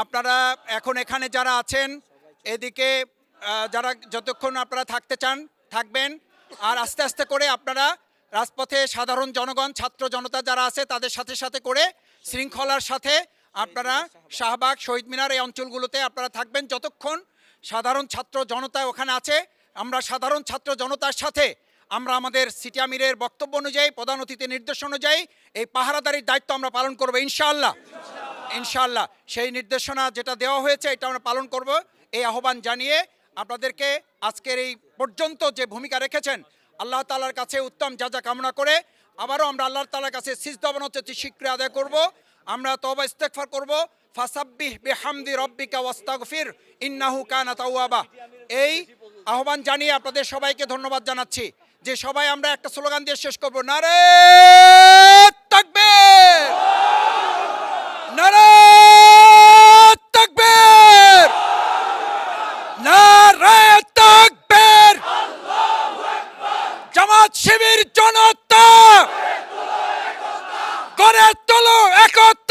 আপনারা এখন এখানে যারা আছেন, এদিকে যারা যতক্ষণ আপনারা থাকতে চান, থাকবেন। আর আস্তে আস্তে করে আপনারা রাজপথে সাধারণ জনগণ, ছাত্র জনতা যারা আছে, তাদের সাথে সাথে করে শৃঙ্খলার সাথে আপনারা শাহবাগ, শহীদ মিনার এই অঞ্চলগুলোতে আপনারা থাকবেন। যতক্ষণ সাধারণ ছাত্র জনতা ওখানে আছে, আমরা সাধারণ ছাত্র জনতার সাথে, আমরা আমাদের সিটি আমিরের বক্তব্য অনুযায়ী, প্রধান অতিথির নির্দেশ অনুযায়ী এই পাহারাদারির দায়িত্ব আমরা পালন করব, ইনশাআল্লাহ। ইনশাআল্লাহ, সেই নির্দেশনা যেটা দেওয়া হয়েছে, এটা আমরা পালন করব। এই আহ্বান জানিয়ে আপনাদেরকে আজকের এই পর্যন্ত যে ভূমিকা রেখেছেন, আল্লাহ তালার কাছে উত্তম যা যা কামনা করে, আবারও আমরা আল্লাহ তালার কাছে সিজদাবান হচ্ছে শীঘ্র আদায় করব। আমরা তবা ইস্তেকফার করব। ফাসাব্বিহ বিহামদি রব্বিকা ওয়াস্তাগফির, ইন্নাহু কানা তাওয়াবা। এই আহ্বান জানিয়ে আপনাদের সবাইকে ধন্যবাদ জানাচ্ছি। যে সবাই আমরা একটা স্লোগান দিয়ে শেষ করব। নারে শিবির জনতা গড়ে তোলো একতা